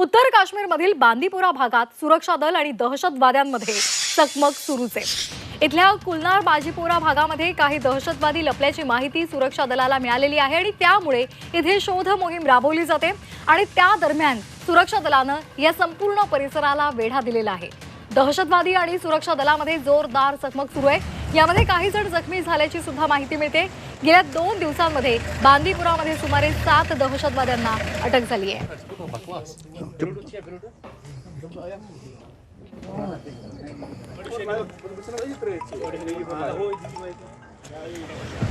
उत्तर काश्मीरमधील बांदीपुरा भागात सुरक्षा दल आणि दहशतवाद्यांमध्ये चकमक सुरूच. आहे इथल्या कुलनार बाजीपुरा भागामध्ये काही दहशतवादी लपल्याची माहिती सुरक्षा दलाला मिळालेली आहे आणि त्यामुळे इथे शोध मोहीम राबवली जाते आणि त्या दरम्यान सुरक्षा दलानं या संपूर्ण परिसराला वेढा दिलेला आहे. दहशतवादी आणि सुरक्षा दलामध्ये जोरदार चकमक सुरू आहे. यामध्ये काही जण जखमी झाल्याची सुद्धा माहिती मिळते. गेल्या दोन दिवसांमध्ये बांदीपुरामध्ये सुमारे सात दहशतवाद्यांना अटक झाली आहे.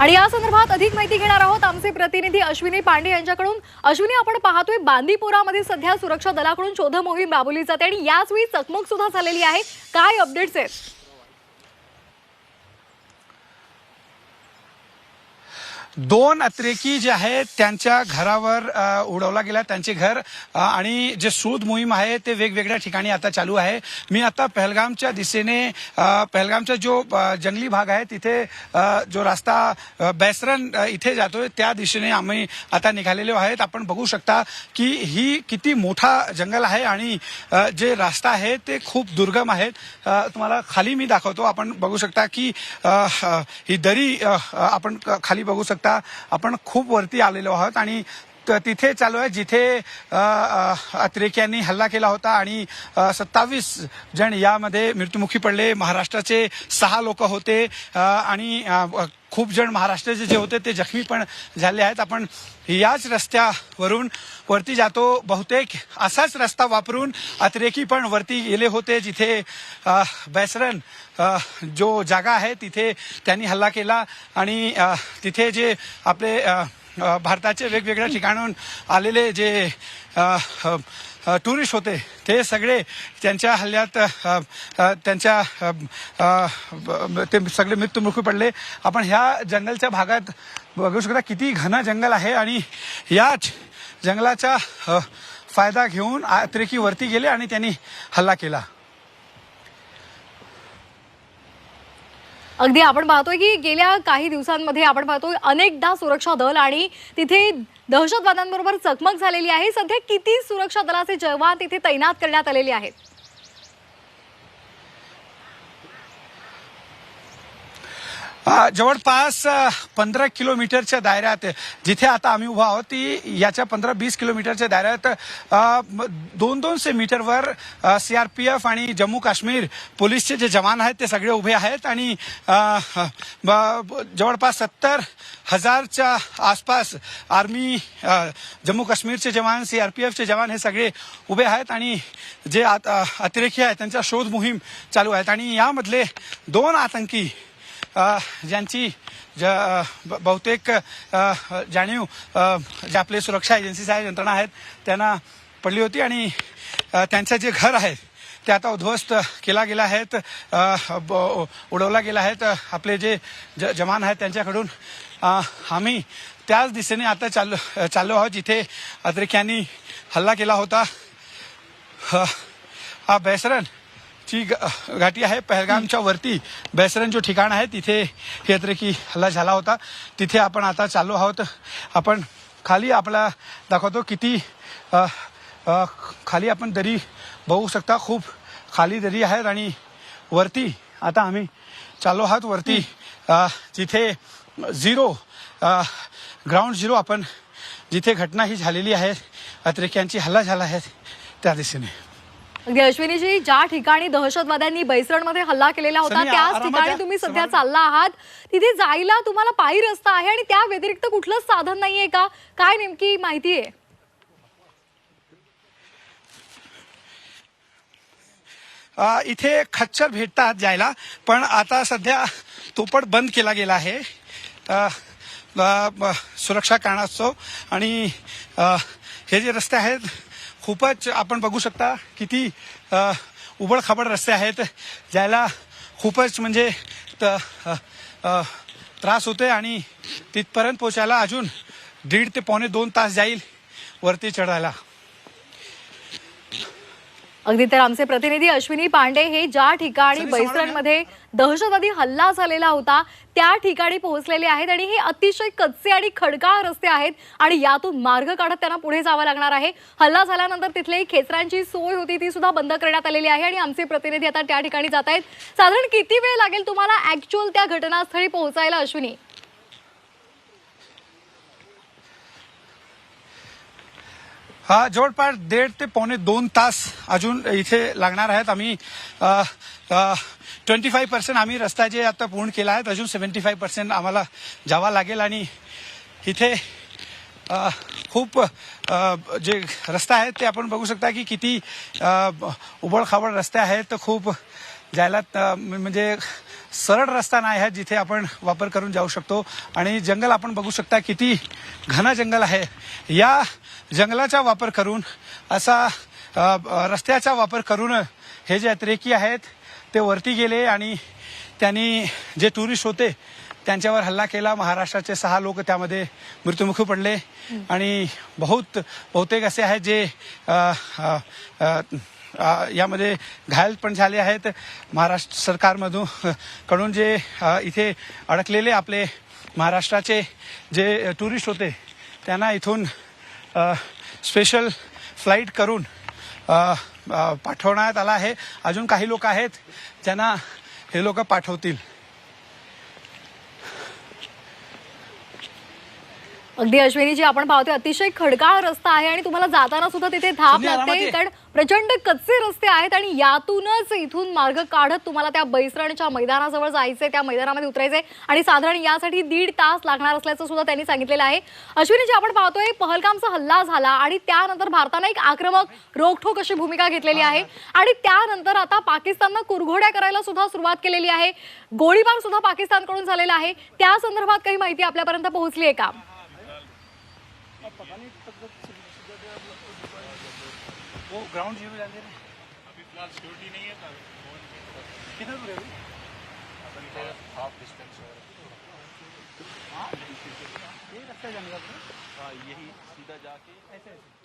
आणि या संदर्भात अधिक माहिती घेणार आहोत आमचे प्रतिनिधी अश्विनी पांडे यांच्याकडून. अश्विनी आपण पाहतोय बांदीपुरामध्ये सध्या सुरक्षा दलाकडून शोध मोहीम राबवली जाते आणि याच वेळी चकमक सुद्धा झालेली आहे. काय अपडेट्स आहेत? दोन अतिरेकी जे आहेत त्यांच्या घरावर उडवला गेला त्यांचे घर आणि जे शोध मोहीम आहे ते वेगवेगळ्या ठिकाणी आता चालू आहे. मी आता पहलगामच्या दिशेने पहलगामचा जो जंगली भाग आहे तिथे जो रस्ता अ, बैसरन इथे जातोय त्या दिशेने आम्ही आता निघालेलो आहेत. आपण बघू शकता की ही किती मोठा जंगल आहे आणि जे रस्ता आहे ते खूप दुर्गम आहेत. तुम्हाला खाली मी दाखवतो. आपण बघू शकता की ही दरी आपण खाली बघू शकता. आपण खूप वरती आलेलो आहोत आणि तिथे चालू आहे जिथे अ, अतिरेक्यांनी हल्ला केला होता आणि सत्तावीस जण यामध्ये मृत्युमुखी पडले. महाराष्ट्राचे सहा लोक होते आणि खूप जण महाराष्ट्राचे जे होते ते जखमी पण झाले आहेत. आपण याच रस्त्यावरून वरती जातो. बहुतेक असाच रस्ता वापरून अतिरेकी पण वरती गेले होते जिथे बैसरन जो जागा आहे तिथे त्यांनी हल्ला केला. आणि तिथे जे आपले भारताचे वेगवेगळ्या ठिकाणून आलेले जे टुरिस्ट होते. ते सगळे त्यांच्या हल्ल्यात त्यांच्या ते सगळे मृत्यूमुखी पडले. आपण ह्या जंगलच्या भागात बघू शकता किती घन जंगल आहे आणि याच जंगलाचा फायदा घेऊन अतिरेकी वरती गेले आणि त्यांनी हल्ला केला. अगदी आपण पाहतोय की गेल्या काही दिवसांमध्ये आपण पाहतोय अनेकदा सुरक्षा दल आणि तिथे दहशतवाद्यांबरोबर चकमक झालेली आहे. सध्या किती सुरक्षा दलाचे जवान तिथे तैनात करण्यात आलेले आहेत? जवळपास पंधरा किलोमीटरच्या दायऱ्यात जिथे आता आम्ही उभा आहोत ती याच्या पंधरा वीस किलोमीटरच्या दायऱ्यात दोन दोनशे मीटरवर सीआरपीएफ आणि जम्मू काश्मीर पोलीसचे जे जवान आहेत ते सगळे उभे आहेत आणि ब- जवळपास सत्तर हजारच्या आसपास आर्मी जम्मू काश्मीरचे जवान सीआरपीएफचे जवान हे सगळे उभे आहेत आणि जे अतिरेकी आहेत त्यांचा शोध मोहीम चालू आहेत. आणि यामधले दोन आतंकी ज्यांची ज ब- बहुतेक जाणीव ज्या जे आपले सुरक्षा एजन्सीज आहेत यंत्रणा आहेत त्यांना पडली होती आणि त्यांचं जे घर आहे ते आता उद्ध्वस्त केला गेला आहेत ब- उडवला गेला आहेत आपले जे ज जवान आहेत त्यांच्याकडून आम्ही त्याच दिशेने आता चाललो चाललो आहोत जिथे अतिरेक्यांनी हल्ला केला होता. ह- हा ती ची घाटी आहे पहलगामच्या वरती. बैसरन जो ठिकाण आहे तिथे यात्रेकी हल्ला झाला होता. तिथे आपण आता चाललो आहोत. आपण खाली आपला दाखवतो किती आ, आ, खाली आपण दरी बघू शकता. खूप खाली दरी आहेत आणि वरती आता आम्ही चाललो आहोत. वरती जिथे झिरो ग्राउंड झिरो आपण जिथे घटना ही झालेली आहे अतिरेक्यांची हल्ला झाला आहे त्या दिशेने. अगदी अश्विनीजी ज्या ठिकाणी दहशतवाद्यांनी बैसरणमध्ये हल्ला केलेला होता त्याच ठिकाणी. तुम्ही सध्या. चालला आहात तिथे जायला तुम्हाला पायी रस्ता आहे आणि त्या व्यतिरिक्त कुठलंच साधन नाहीये का काय नेमकी माहिती आहे इथे खच्चर भेटतात जायला पण आता सध्या तो पण बंद केला गेला आहे सुरक्षा कारणास्तव आणि हे जे रस्ते आहेत खूपच आपण बघू शकता किती उबडखाबड रस्ते आहेत. जायला खूपच म्हणजे त्रास होतोय आणि तिथपर्यंत पोचायला अजून दीड ते पावणे दोन तास जाईल वरती चढायला. अगदी तर आमचे प्रतिनिधी अश्विनी पांडे हे ज्या ठिकाणी बैसरणमध्ये दहशतवादी हल्ला झालेला होता त्या ठिकाणी पोहोचलेले आहेत आणि हे अतिशय कच्चे आणि खडकाळ रस्ते आहेत आणि यातून मार्ग काढत त्यांना पुढे जावं लागणार आहे. हल्ला झाल्यानंतर तिथले खेचरांची सोय होती ती सुद्धा बंद करण्यात आलेली आहे आणि आमचे प्रतिनिधी आता त्या ठिकाणी जात आहेत. साधारण किती वेळ लागेल तुम्हाला ऍक्च्युअल त्या घटनास्थळी पोहोचायला अश्विनी? हा जवळपास दीड ते पावणे दोन तास अजून इथे लागणार आहेत. आम्ही ट्वेंटी फाईव्ह पर्सेंट आम्ही रस्ता जे आता पूर्ण केला आहे अजून सेव्हन्टी फाईव्ह पर्सेंट आम्हाला जावा लागेल आणि इथे खूप जे रस्ता आहेत ते आपण बघू शकता की किती उबडखाबड रस्ते आहेत. तर खूप जायला म्हणजे सरळ रस्ता नाही आहे जिथे आपण वापर करून जाऊ शकतो. आणि जंगल आपण बघू शकता किती घन जंगल आहे. या जंगलाचा वापर करून असा रस्त्याचा वापर करून हे जे अतिरेकी आहेत ते वरती गेले आणि त्यांनी जे टुरिस्ट होते त्यांच्यावर हल्ला केला. महाराष्ट्राचे सहा लोक त्यामध्ये मृत्युमुखी पडले. आणि बहुत बहुतेक असे आहेत जे यामध्ये घायल पण झाले आहेत. महाराष्ट्र सरकारमधून कडून जे इथे अडकलेले आपले महाराष्ट्राचे जे टुरिस्ट होते त्यांना इथून स्पेशल फ्लाईट करून पाठवण्यात आला आहे. अजून काही लोक आहेत ज्यांना हे लोक पाठवतील. अगदी अश्विनी जी आपण पाहतोय अतिशय खडकाळ रस्ता आहे आणि तुम्हाला जाताना सुद्धा तिथे धाप लागते. कारण प्रचंड कच्चे रस्ते आहेत आणि यातूनच इथून मार्ग काढत तुम्हाला त्या बैसरणच्या मैदानाजवळ जायचंय त्या मैदानामध्ये उतरायचंय. आणि साधारण यासाठी दीड तास लागणार असल्याचं सुद्धा त्यांनी सांगितलेलं आहे. अश्विनी जी आपण पाहतोय पहलगामचा हल्ला झाला आणि त्यानंतर भारतानं एक आक्रमक रोखठोक अशी भूमिका घेतलेली आहे. आणि त्यानंतर आता पाकिस्ताननं कुरघोड्या करायला सुद्धा सुरुवात केलेली आहे. गोळीबार सुद्धा पाकिस्तानकडून झालेला आहे. त्या संदर्भात काही माहिती आपल्यापर्यंत पोहोचली आहे का? वो ग्राउंड जीरो जाते अभी फिलहाल सिक्योरिटी नहीं है किधर दूर है। अभी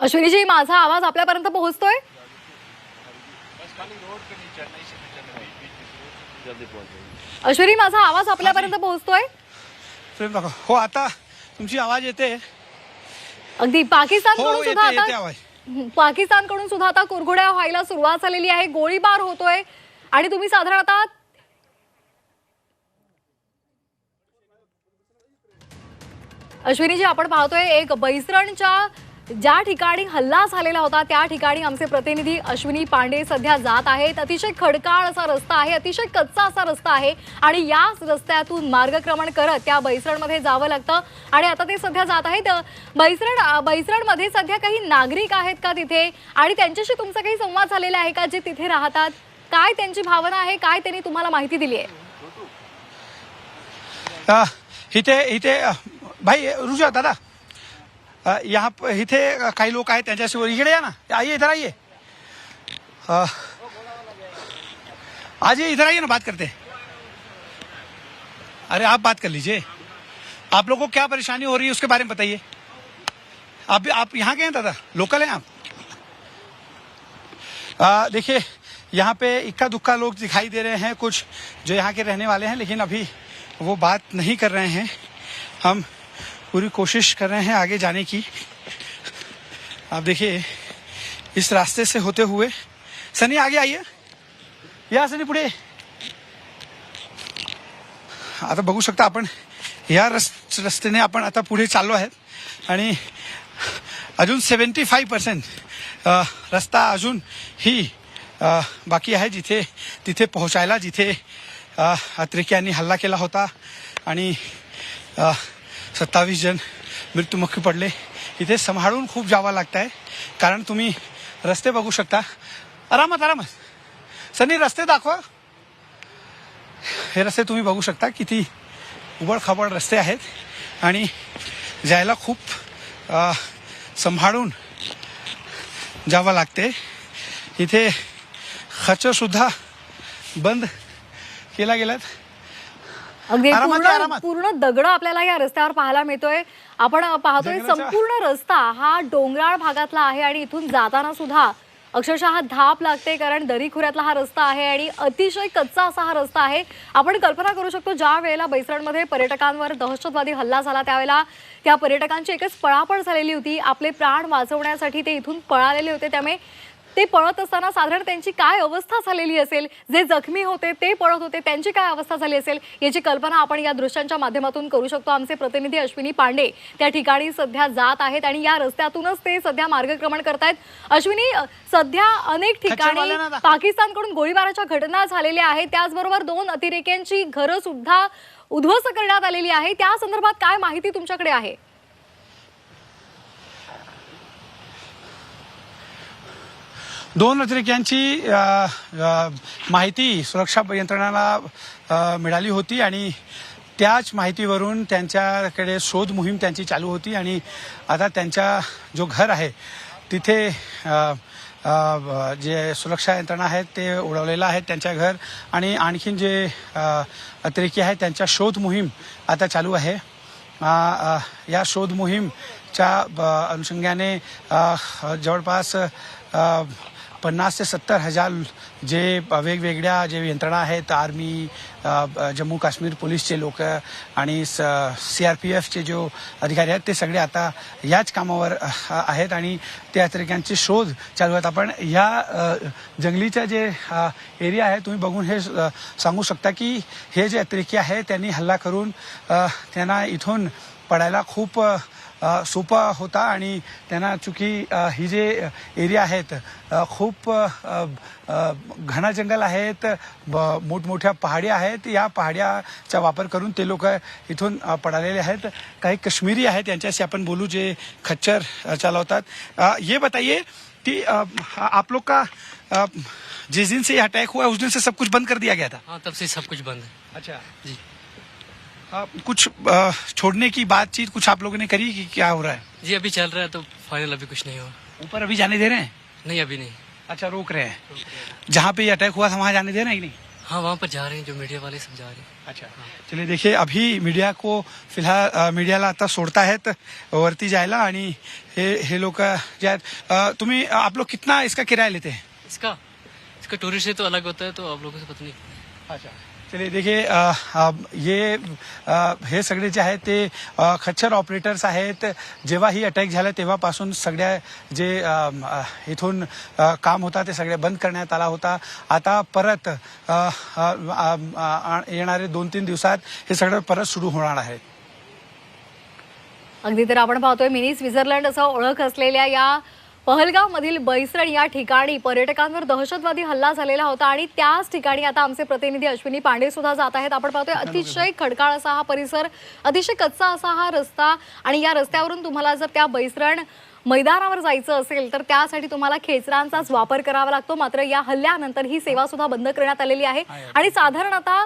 अश्विनीजी माझा आवाज आपल्यापर्यंत पोहोचतोय? अश्विनी माझा आवाज आपल्यापर्यंत पोहोचतोय? हो आता तुमची आवाज येते. अगदी हो पाकिस्तानकडून येते सुद्धा आता हं, पाकिस्तानकडून सुद्धा आता कुरघोड्या व्हायला सुरुवात झालेली आहे गोळीबार होतोय. आणि तुम्ही साधारण आता अश्विनीजी आपण पाहतोय एक बैसरणच्या ज्या ठिकाणी हल्ला झालेला होता त्या ठिकाणी आमचे प्रतिनिधी अश्विनी पांडे सध्या जात आहेत. अतिशय खडकाळ असा रस्ता आहे अतिशय कच्चा असा रस्ता आहे आणि याच रस्त्यातून मार्गक्रमण करत त्या बैसरणमध्ये जावं लागतं. आणि आता ते सध्या जात आहेत. बैसरण बैसरणमध्ये सध्या काही नागरिक आहेत का तिथे? आणि त्यांच्याशी तुमचा काही संवाद झालेला आहे का? जे तिथे राहतात. काय त्यांची भावना आहे? काय त्यांनी तुम्हाला माहिती दिली आहे? इथे इथे भाई रुजा दादा? यहाँ इथे अ, काही लोक आहेत त्यांच्यासोबत. इकडे या ना. आइए इधर आइए. आज ये इधर आइए ना बात करते. अरे आप बात कर लीजिए. आप लोगों को क्या परेशानी हो रही है उसके बारे में बताइए. आप आप यहाँ के हैं दादा? लोकल हैं आप? देखिए यहाँ पे इक्का दुक्का लोग दिखाई दे रहे हैं कुछ जो यहाँ के रहने वाले हैं लेकिन अभी वो बात नहीं कर रहे हैं. हम पूरी कोशिश कर रहे हैं आगे जाने की। आप देखिए इस रास्ते से होते हुए। सनी आगे आइए। या सनी पुढे। आता बघू शकता आपण या रस रस्त्याने आपण आता पुढे चाललो आहेत. आणि अजून सेवन्टी फाईव्ह पर्सेंट रस्ता अजून ही बाकी आहे जिथे तिथे पोहोचायला जिथे अत्रिक्यांनी हल्ला केला होता. आणि सत्तावीस जण मृत्युमुखी पडले. इथे सांभाळून खूप जावं लागत आहे कारण तुम्ही रस्ते बघू शकता. आरामात आरामात. सनी रस्ते दाखवा. हे रस्ते तुम्ही बघू शकता किती उबडखाबड रस्ते आहेत. आणि जायला खूप सांभाळून जावं लागते. इथे खर्चसुद्धा बंद केला गेलात. अगदी आरामात पूर्ण या, आरामात. पूर्ण दगड आपल्याला या रस्त्यावर पाहायला मिळतोय. आपण पाहतोय जंगलाच्या- संपूर्ण रस्ता हा डोंगराळ भागातला आहे आणि इथून जाताना सुद्धा अक्षरशः धाप लागते कारण दरीखोऱ्यातला हा रस्ता आहे आणि अतिशय कच्चा असा हा रस्ता आहे. आपण कल्पना करू शकतो ज्या वेळेला बैसरणमध्ये पर्यटकांवर दहशतवादी हल्ला झाला त्यावेळेला त्या पर्यटकांची एकच पळापळ झालेली होती. आपले प्राण वाचवण्यासाठी ते इथून पळालेले होते. त्यामुळे ते पळत असताना साधारण त्यांची काय अवस्था झालेली असेल? जे जखमी होते ते पळत होते त्यांची काय अवस्था झाली असेल? याची कल्पना आपण या दृश्यांच्या माध्यमातून करू शकतो. आमचे प्रतिनिधी अश्विनी पांडे त्या ठिकाणी सध्या जात आहेत आणि या रस्त्यातूनच ते सध्या मार्गक्रमण करतायत. अश्विनी सध्या अनेक ठिकाणी. पाकिस्तानकडून गोळीबाराच्या घटना झालेल्या आहेत. त्याचबरोबर दोन अतिरेक्यांची घरं सुद्धा उद्ध्वस्त करण्यात आलेली आहे. त्या संदर्भात काय माहिती तुमच्याकडे आहे? दोन अतिरेक्यांची माहिती सुरक्षा यंत्रणाला मिळाली होती आणि त्याच माहितीवरून त्यांच्याकडे शोध मोहीम त्यांची चालू होती आणि आता त्यांचा जो घर आहे तिथे जे सुरक्षा यंत्रणा आहेत ते उडवलेलं आहे त्यांच्या घर आणि आणखीन जे अतिरेकी आहेत त्यांच्या शोध मोहीम आता चालू आहे. या शोध मोहीमच्या ब- अनुषंगाने जवळपास पन्नास ते सत्तर हजार जे वेगवेगळ्या जे यंत्रणा आहेत आर्मी जम्मू काश्मीर पोलीसचे लोक आणि सी आर पी एफचे जो अधिकारी आहेत ते सगळे आता याच कामावर आहेत आणि त्या अतिरेक्यांचे शोध चालू आहेत. आपण या जंगलीच्या जे एरिया आहे तुम्ही बघून हे सांगू शकता की हे जे अतिरेकी आहे त्यांनी हल्ला करून त्यांना इथून पडायला खूप सोपा होता आणि त्यांना चुकी ही जे एरिया आहेत खूप घना जंगल आहेत मोठमोठ्या पहाड्या आहेत या पहाड्याचा वापर करून ते लोक इथून पडालेले आहेत. काही काश्मीरी आहेत यांच्याशी आपण बोलू जे खच्चर चालवतात. ये बताइए कि आप लोग का जिस दिन से अटैक हुआ उस दिन से सब कुछ बंद कर दिया गया था? हाँ तब से सब कुछ बंद है। अच्छा। जी। आ, कुछ आ, छोड़ने की बातचीत कुछ आप लोगों ने करी कि क्या हो रहा है? जी अभी चल रहा है तो फाइनल अभी कुछ नहीं हुआ। ऊपर अभी जाने दे रहे हैं? नहीं अभी नहीं। अच्छा रोक रहे हैं। जहाँ पे अटैक हुआ था वहाँ जाने दे रहे हैं नहीं? हाँ वहाँ पर जा रहे हैं जो मीडिया वाले सब जा रहे हैं। अच्छा हाँ। चलिए देखिए अभी मीडिया को फ़िलहाल मीडियाला आता सोडताहेत वरती जायला आणि हे हे लोक जे आहेत तुम्ही आप लोग कितना इसका किराया लेते हैं? इसका? इसका टूरिस्ट से तो अलग होता है तो आप लोगों से पता नहीं। अच्छा। चलिए देखिए ये हे सगळे जे आहेत ते खच्चर ऑपरेटर्स आहेत. जेव्हा ही अटॅक झाला तेव्हापासून सगळ्या जे इथून काम होता ते सगळे बंद करण्यात आला होता. आता परत येणारे दोन तीन दिवसात हे सगळं परत सुरू होणार आहे. अगदी तर आपण पाहतोय मिनी स्वित्झर्लंड असं ओळख असलेल्या या पहलगाव मधील बैसरण या ठिकाणी पर्यटकांवर दहशतवादी हल्ला झालेला होता आणि त्याच ठिकाणी आता आमचे प्रतिनिधी अश्विनी पांडे सुद्धा जात आहेत. आपण पाहतोय अतिशय खडकाळ असा हा परिसर अतिशय कच्चा असा हा रस्ता आणि या रस्त्यावरून तुम्हाला जर त्या बैसरण मैदानावर जायचं असेल तर त्यासाठी तुम्हाला खेचरांचाच वापर करावा लागतो. मात्र या हल्ल्यानंतर ही सेवा सुद्धा बंद करण्यात आलेली आहे. आणि साधारण आता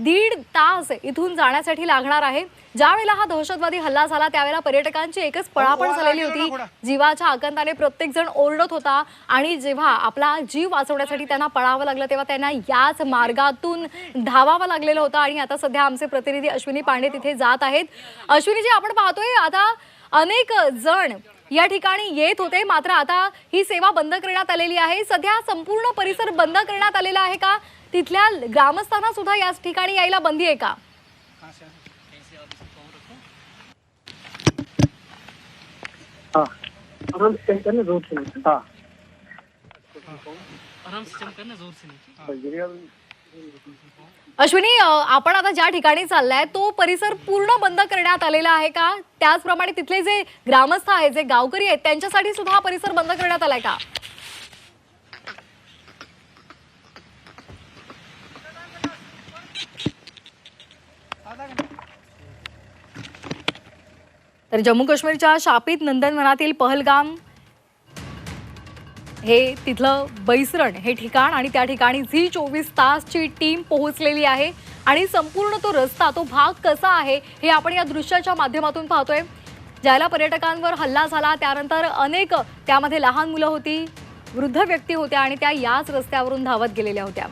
दीड तास इथून जाण्यासाठी लागणार आहे. ज्या वेळेला हा दहशतवादी हल्ला झाला त्यावेळेला पर्यटकांची एकच पळापळ हो, झालेली गेलो ना होती. जीवाच्या आकांताने प्रत्येक जण ओरडत होता आणि जेव्हा आपला जीव वाचवण्यासाठी त्यांना पळावं लागलं तेव्हा त्यांना याच मार्गातून धावावं लागलेलं होतं आणि आता सध्या आमचे प्रतिनिधी अश्विनी पांडे तिथे जात आहेत. अश्विनी जी आपण पाहतोय आता अनेक जण या ठिकाणी येत होते. मात्र आता ही सेवा बंद करण्यात आलेली आहे. सध्या संपूर्ण परिसर बंद करण्यात आलेला आहे का? तिथल्या ग्रामस्थांना सुद्धा याच ठिकाणी यायला बंदी आहे का? हाँ. हाँ. अश्विनी आपण आता ज्या ठिकाणी चाललाय तो परिसर पूर्ण बंद करण्यात आलेला आहे का? त्याचप्रमाणे तिथले जे ग्रामस्थ आहेत जे गावकरी आहेत त्यांच्यासाठी सुद्धा हा परिसर बंद करण्यात आलाय का? तर जम्मू काश्मीरच्या शापित नंदनवनातील पहलगाम हे तिथलं बैसरण हे ठिकाण आणि त्या ठिकाणी झी चोवीस तासची टीम पोहोचलेली आहे आणि संपूर्ण तो रस्ता तो भाग कसा आहे हे आपण या दृश्याच्या माध्यमातून पाहतोय. ज्याला पर्यटकांवर हल्ला झाला त्यानंतर अनेक त्यामध्ये लहान मुलं होती वृद्ध व्यक्ती होत्या आणि त्या याच रस्त्यावरून धावत गेलेल्या होत्या.